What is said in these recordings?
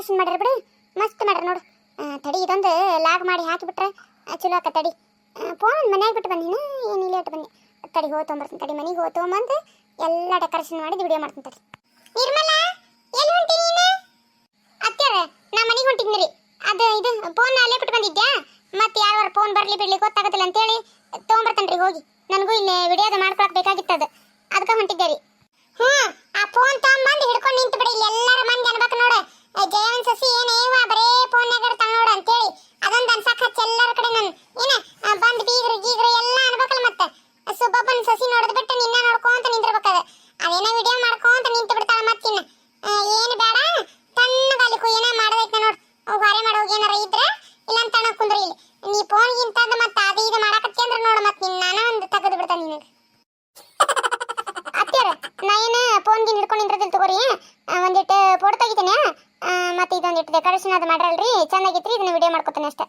Decoration ಮಾಡ್ರಿ ಬಿಡಿ. ಮಸ್ತ್ ಮಾಡ್ಯಾರ ನೋಡು. ತಡಿ, ಇದೊಂದು ಲಾಗ್ ಮಾಡಿ ಹಾಕಿಬಿಟ್ರೆ ಚಲೋ ಆಕ ತಡಿ. ಫೋನ್ ಮನ್ಯಾಗ ಬಿಟ್ಟು ಬಂದಿನ ಏನು ಇಲ್ಲಿ ಇಟ್ಟು ಬಂದೆ? ತಡಿ, ಹೋಗಿ ತೊಗೊಂಬರ್ತೀನಿ ತಡಿ. ಮನೆಗೆ ಹೋಗಿ ತೊಗೊಂಬಂದು ಎಲ್ಲ ಡೆಕೋರೇಷನ್ ಮಾಡಿ ವಿಡಿಯೋ ಮಾಡ್ತೀನಿ ತಡಿ. ನಿರ್ಮಲಾ, ಎಲ್ಲಿ ಹೊಂಟಿ ನಾ ಮನೆಗೆ ಹೊಂಟಿದ್ನಿ ರೀ. ಅದು, ಇದು ಫೋನ್ ಅಲ್ಲೇ ಬಿಟ್ಟು ಬಂದಿದ್ಯಾ? ಮತ್ತೆ ಯಾರು ಫೋನ್ ಬರ್ಲಿ ಬಿಡ್ಲಿ ಗೊತ್ತಾಗತ್ತಿಲ್ಲ ಅಂತೇಳಿ ತೊಗೊಂಬರ್ತೇನೆ ಹೋಗಿ. ನನಗೂ ಇಲ್ಲಿ ವಿಡಿಯೋದ ಮಾಡ್ಕೊಳಕ್ ಬೇಕಾಗಿತ್ತು ಅದು. ಅದಕ್ಕೆ ಹೊಂಟಿದ್ದೆ ರೀ ಹ್ಞೂ ಆ ಫೋನ್ ತಗೊಂಬಂದು ಹಿಡ್ಕೊಂಡು ನಿಂತು ಬಿಡಿ ಇಲ್ಲಿ ಎಲ್ಲಾರ ಮಂದಿ ಅನ್ಬೇಕು ನೋಡು ಏ, ಜಯವನ್ ಸಸಿ ಏನೇವ ಬರೇ ಫೋನ್ಯಾಗ ಇರ್ತಾಳ ನೋಡು ಅಂತೇಳಿ ಅದೊಂದು ಅನ್ಸಕ್ ಹಚ್ಚ ಎಲ್ಲಾರ ಕಡೆ ನಾನು ಏನ ಆ, ಬಂದ್ ಬೀಗ್ರು ಗೀಗ್ರು ಎಲ್ಲ ಅನ್ಬೇಕಲ್ಲ ಮತ್ತೆ ಸುಬ್ಬಪ್ಪನ ಸಸಿ ನೋಡಿದ್ ಬಿಟ್ಟು ನಿನ್ನ ನೋಡ್ಕೊಂತ ನಿಂತಿರ್ಬೇಕದ ಅದೇನೋ ವಿಡಿಯೋ ಮಾಡ್ಕೊಂತ ನಿಂತು ಬಿಡ್ತಾಳ ಮತ್ತಿನ್ನ ಆ, ಏನು ಬೇಡ ತಣ್ಣಗಾಲಿ ಏನ ಮಾಡೋದೈತೆ ನೋಡು ಅವು ಹೊರೆ ಮಾಡೋಗಿ ಏನಾರ ಇದ್ರ ಇಲ್ಲ ಅಂತ ತಣ್ಣ ಕುಂದ್ರಿ ಇಲ್ಲಿ. ನೀ ಫೋನ್ಗಿಂತ ಮತ್ತೆ ಅದು ಇದು ಮಾಡಕತ್ತಿ ಅಂದ್ರೆ ನೋಡ ಮತ್ತೆ ನಿನ್ನ ನಾನ ಒಂದು ತಗದು ಬಿಡ್ತಾನೆ ನಿನಗೆ. ಅತ್ತ್ಯಾರ, ನಾ ಫೋನ್ ಗಿನ್ ಹಿಡ್ಕೊಂಡು ನಿಂತಿರ್ತೀನಿ ತಗೋರಿ. ಒಂದಿಟ್ಟು ಫೋಟೋ ತೆಗಿತೀನಿ. ಮತ್ತೆ ಇದೊಂದಿಟ್ಟು ಡೆಕೋರೇಷನ್ ಅದು ಮಾಡ್ರಲ್ರಿ. ಚೆನ್ನಾಗಿತ್ರಿ ಇದನ್ನ ವಿಡಿಯೋ ಮಾಡ್ಕೊತೇನೆ ಅಷ್ಟೇ.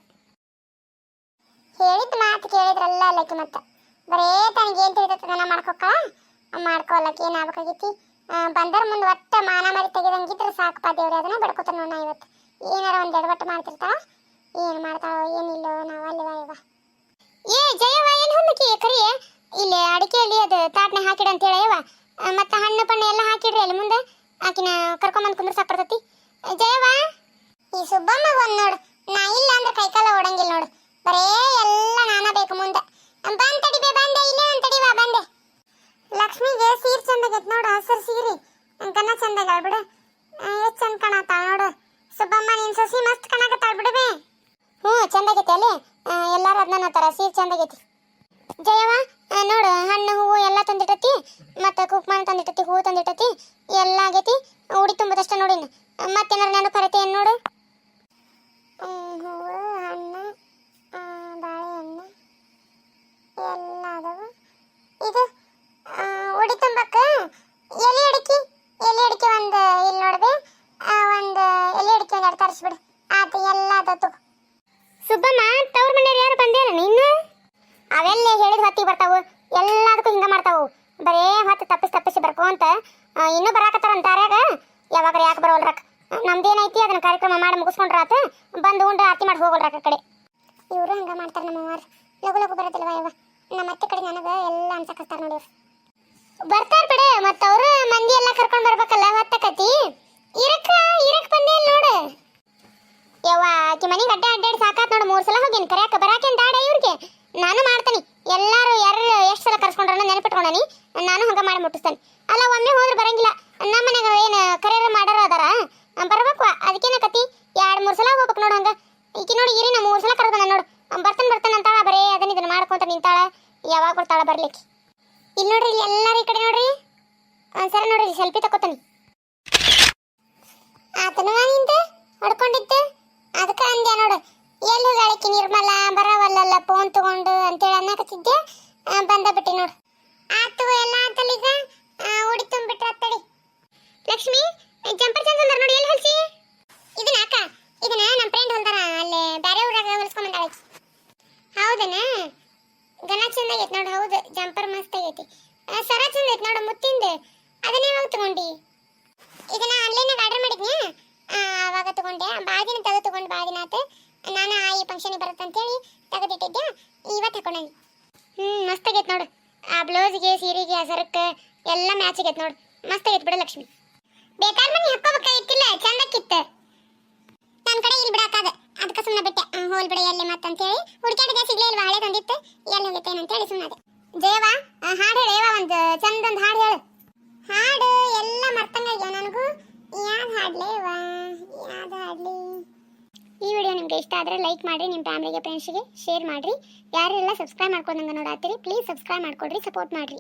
ಹೇಳಿದ ಮಾತು ಕೇಳಿದ್ರಲ್ಲ ಲಕ್ಕಿ ಮತ್ತೆ. ಬರೇ ತನಗೆ ಏನು ತಿಳಿದತ್ತದನ್ನ ಮಾಡ್ಕೊಕ್ಕ ಮಾಡ್ಕೊಲ್ಲಕ್ಕೆ ಏನಾಗಬೇಕಾಗಿತ್ತಿ ಬಂದರ ಮುಂದೆ ಒಟ್ಟ ಮಾನ ಮರಿ ತೆಗೆದಂಗಿದ್ರೆ ಸಾಕಪ್ಪ ದೇವ್ರಿ, ಅದನ್ನ ಬಡ್ಕೊತಾನ ನೋಡ ಇವತ್ತು. ಏನಾರ ಒಂದು ಎಡವಟ್ಟು ಮಾಡ್ತಿರ್ತಾಳ? ಏನು ಮಾಡ್ತಾಳೋ, ಏನಿಲ್ಲೋ, ನಾವು ಅಲ್ಲಿ ಇವ ಏ ಜಯವ ಏನು ಹೊನ್ನಕಿ ಕರಿ? ಇಲ್ಲಿ ಅಡಿಕೆಯಲ್ಲಿ ಅದು ತಾಟ್ನೆ ಹಾಕಿಡ ಅಂತ ಹೇಳವ ಮತ್ತೆ ಹಣ್ಣು ಪಣ್ಣು ಎಲ್ಲ ಹಾಕಿಡ್ರಿ ಅಲ್ಲಿ ಮುಂದೆ. ಆಕಿನ ಕರ್ಕೊಂಬಂದು ಕುಂದ್ರ ಬರ್ತೈತಿ. ಜಯವ ಈ ಸುಬ್ಬಮ್ಮ ಬಂದ್ ನೋಡು. ನಾ ಇಲ್ಲ ಅಂದ್ರೆ ಕೈಕಾಲ ಓಡಂಗಿಲ್ಲ ನೋಡು. ಬರೇ ಎಲ್ಲ ನಾನ ಬೇಕು ಮುಂದೆ. ಬಂದ್ ತಡಿಬೆ ಬಂದೆ, ಇಲ್ಲೇ ಒಂದ್ ತಡಿವಾ ಬಂದೆ. ಲಕ್ಷ್ಮಿಗೆ ಸೀರೆ ಚಂದಾಗೈತ್ ನೋಡು, ಹಸಿರು ಸೀರೆ. ಗನ ಚಂದಾಗ ಬಿಡು ಎಷ್ಟು ಚಂದ ಕಾಣತ್ತಾಳ ನೋಡು. ಸುಬ್ಬಮ್ಮ, ನಿನ್ ಸಸಿ ಮಸ್ತ್ ಕಾಣಕತ್ತಾಳ ಬಿಡುಬೆ ಹ್ಞೂ, ಚಂದಾಗೈತೆ ಅಲ್ಲಿ. ಎಲ್ಲರೂ ಅದನ್ನ ಅನ್ನತ್ತಾರ ಸೀರೆ ಚಂದಾಗೈತಿ. ಜಯವ ನೋಡು, ಹಣ್ಣು, ಹೂವು ಎಲ್ಲ ತಂದಿಟ್ಟತಿ, ಮತ್ತೆ ಕುಕ್ಮಾನ ತಂದಿಟ್ಟತಿ ಹೂವು ತಂದಿಟ್ಟತಿ, ಎಲ್ಲ ಆಗೈತಿ. ಉಡಿ ತುಂಬದಷ್ಟ ನೋಡಿನ ಮತ್ತೇನಾರು ನೆನಪು ಹರತೆ ಏನು ನೋಡು ಹ್ಮ್, ಹೂವು ಹಣ್ಣು ಆ, ಬಾಳೆಹಣ್ಣು ಎಲ್ಲ ಅದಾವ ಇದು ಆ, ಉಡಿ ತುಂಬಕ್ಕ ಎಲೆ ಅಡಿಕೆ ಎಲೆ ಅಡಿಕೆ ಒಂದು ಇಲ್ಲಿ ನೋಡ್ದೆ ಆ, ಒಂದು ಎಲೆ ಅಡಿಕೆ ಒಂದು ಎರಡು ತರಿಸ್ಬಿಡು ಆತ ಎಲ್ಲ ಅದತ್ತು ಸುಬ್ಬಮ್ಮ ತವ್ರ ಮನೆಯವ್ರು ಯಾರು ಬಂದೇನ ಇನ್ನು ಅವೆಲ್ಲ ಹೇಳಿದ ಹೊತ್ತಿಗೆ ಬರ್ತಾವು ಎಲ್ಲದಕ್ಕೂ ಹಿಂಗ ಮಾಡ್ತಾವು ಬರೇ ಹೊತ್ತು ತಪ್ಪಿಸಿ ತಪ್ಪಿಸಿ ಬರ್ಕೊಂತ ಆ, ಇನ್ನೂ ಬರಾಕತ್ತಾರ ಅಂತಾರ್ಯಾಗ ಯಾಕೆ ಬರೋಲ್ರಕ್ ನಮ್ದೇನೈತಿ ಅದನ್ನ ಕಾರ್ಯಕ್ರಮ ಮಾಡಿ ಮುಗಿಸ್ಕೊಂಡ್ರಾತ ಬಂದು ಉಂಡು ಆರತಿ ಮಾಡಿ ಹೋಗೋಲ್ರಕ್ಕ ಆ ಕಡೆ. ಇವರು ಹಂಗ ಮಾಡ್ತಾರ ನಮ್ಮವ್ರು ಲಗು ಲಗು ಬರೋದಿಲ್ವ ಯವ್ವ ನಮ್ಮ ಅತ್ತೆ ಕಡೆ ನನಗೆ ಎಲ್ಲ ಅನ್ಸಕತ್ತಾರ ನೋಡಿ ಬರ್ತಾರ ಬಿಡೆ ಮತ್ತ ಅವರು ಮಂದಿ ಎಲ್ಲ ಕರ್ಕೊಂಡ್ ಬರ್ಬೇಕಲ್ಲ ಹೊತ್ತಕತಿ ಇರಕ್ಕ, ಇರಕ್ ಬಂದೇ ನೋಡು. ಯವ್ವ, ಆಕಿ ಮನೆಗೆ ಅಡ್ಡ ಅಡ್ಡಾಡಿ ಸಾಕಾತ್ ನೋಡು, ಮೂರು ಸಲ ಹೋಗಿನ್ ಕರೆಯಕ ಬರಾಕೇನ್ ದಾಡ ಇವ್ರಿಗೆ? ನಾನು ಮಾಡ್ತೀನಿ. ಎಲ್ಲಾರು ಯಾರು ಎಷ್ಟು ಸಲ ಕರ್ಸ್ಕೊಂಡ್ರ ನೆನಪಿಟ್ಕೊಂಡನಿ. ನಾನು ಹಂಗ ಮಾಡಿ ಮುಟ್ಟಿಸ್ತಾನೆ. ಅಲ್ಲ, ಒಮ್ಮೆ ಹೋದ್ರೆ ಬರಂಗಿಲ್ಲ. ನಮ್ಮ ಮನ್ಯಾಗ ಏನು ಕರೆಯರ್ ಬರ್ಬೇಕು. ಅದಕ್ಕೇನ ಕತಿ? ಎರಡು ಮೂರು ಸಲ ಹೋಗ್ಬೇಕು ನೋಡು ಹಂಗ. ಈಕಿ ನೋಡಿ ಇರಿ ನಾ ಮೂರು ಸಲ ಕರೆದ ನೋಡು. ಬರ್ತಾನೆ ಬರ್ತಾನೆ ಅಂತಾಳ ಬರೇ, ಅದನ್ನ ಇದನ್ನ ಮಾಡ್ಕೊಂತ ನಿಂತಾಳ. ಯಾವಾಗ ಬರ್ತಾಳ ಬರ್ಲಿಕ್ಕೆ. ಇಲ್ಲಿ ನೋಡ್ರಿ ಇಲ್ಲಿ ಎಲ್ಲರಿ ಈ ಕಡೆ ನೋಡ್ರಿ. ಒಂದ್ಸಲ ನೋಡ್ರಿ ಸೆಲ್ಫಿ ತಕೋತಾನೆ ಆತನವ ನಿಂತ? ಹೊಡ್ಕೊಂಡಿತ್ತು ಅದಕ್ಕೆ ಅಂದೆ ನೋಡು. ಎಲ್ಲಿ ಹೋಗಾಳಕಿ ನಿರ್ಮಲ, ಬರವಲ್ಲಲ್ಲ ಫೋನ್ ತಗೊಂಡು ಅಂತೇಳಿ ಅನ್ನಕತ್ತಿದ್ದೆ ಆ, ಬಂದ ಬಿಟ್ಟಿ ನೋಡು ಆತು ಎಲ್ಲ ಆತಲ್ಲೀಗ ಉಡಿ ತುಂಬಿಟ್ರ ತಡಿ ಲಕ್ಷ್ಮಿ ಜಂಪರ್ ಚಂದ ಅಂದಾರ ನೋಡಿ ಎಲ್ಲಿ ಹೊಲ್ಸಿ ಇದನ್ನ ಅಕ್ಕ ಇದನ್ನ ನಮ್ಮ ಫ್ರೆಂಡ್ ಹೊಲ್ದಾರ ಅಲ್ಲಿ ಬೇರೆ ಊರಾಗ ಹೊಲ್ಸ್ಕೊಂಡ್ ಬಂದಾಳ ಆಕಿ. ಹೌದನ ಗನ ಚಂದ ಆಗೈತೆ ನೋಡು, ಹೌದು ಜಂಪರ್ ಮಸ್ತ್ ಆಗೈತಿ. ಸರ ಚಂದ ಐತೆ ನೋಡು, ಮುತ್ತಿಂದ. ಅದನ್ನೇ ಯಾವಾಗ ತಗೊಂಡಿ? ಇದನ್ನ ಆನ್ಲೈನಾಗ ಆರ್ಡರ್ ಮಾಡಿದ್ನಿ ಅವಾಗ ತಗೊಂಡೆ. ಭಾಳ ದಿನ ತೆಗೆದು ತಗೊಂಡು ಭಾಳ ದಿನ ಆತು. ನಾನು ಈ ಫಂಕ್ಷನಿಗೆ ಬರುತ್ತೆ ಅಂತೇಳಿ ತೆಗೆದಿಟ್ಟಿದ್ದೆ ಇವತ್ತು ಹಾಕೊಂಡಿ ಹ್ಞೂ ಮಸ್ತ್ ಆಗೈತೆ ನೋಡು. ಆ, ಬ್ಲೌಸ್ಗೆ, ಸೀರೆಗೆ, ಆ ಸರಕ್ಕೆ ಎಲ್ಲ ಮ್ಯಾಚ್ ಆಗೈತೆ ನೋಡು. ಮಸ್ತ್ ಆಗೈತೆ ಬಿಡು ಲಕ್ಷ್ಮಿ. ಬೇಕಾದ ಮನೆ ಹಾಕೋಬೇಕಾಗಿತ್ತಿಲ್ಲ ಚಂದಕ್ಕಿತ್ತು ನನ್ನ ಕಡೆ ಇಲ್ಲಿ ಬಿಡಾಕದ ಅದಕ್ಕೆ ಸುಮ್ಮನೆ ಬಿಡ ಎಲ್ಲಿ ಮತ್ತಂತೇಳಿ ಸಿಗ್ಲೇ ಇಲ್ವಾ? ಹಳೆ ತಂದಿತ್ತು? ಎಲ್ಲಿ ಹೋಗೈತೆ ಅಂತೇಳಿ ಸುಮ್ಮನೆ ಆ, ಹಾಡು ಹೇಳೇವ ಒಂದು ಚಂದೊಂದು ಹಾಡು ಹೇಳು. ಹಾಡು ಎಲ್ಲ ಮರ್ತಂಗಾಗ್ಯ ನನಗೂ. ಯಾವ್ದು ಹಾಡ್ಲೇವ ಯಾವ್ದು ಹಾಡ್ಲಿ? ಈ ವಿಡಿಯೋ ನಿಮ್ಗೆ ಇಷ್ಟ ಆದರೆ ಲೈಕ್ ಮಾಡಿ ನಿಮ್ಮ ಫ್ಯಾಮಿಲಿಗೆ ಫ್ರೆಂಡ್ಸಿಗೆ ಶೇರ್ ಮಾಡಿರಿ. ಯಾರೆಲ್ಲ ಸಬ್ಸ್ಕ್ರೈಬ್ ಮಾಡ್ಕೊಂಡಂಗೆ ನೋಡಾತ್ತೀರಿ ಪ್ಲೀಸ್ ಸಬ್ಸ್ಕ್ರೈಬ್ ಮಾಡ್ಕೊಡ್ರಿ ಸಪೋರ್ಟ್ ಮಾಡಿರಿ.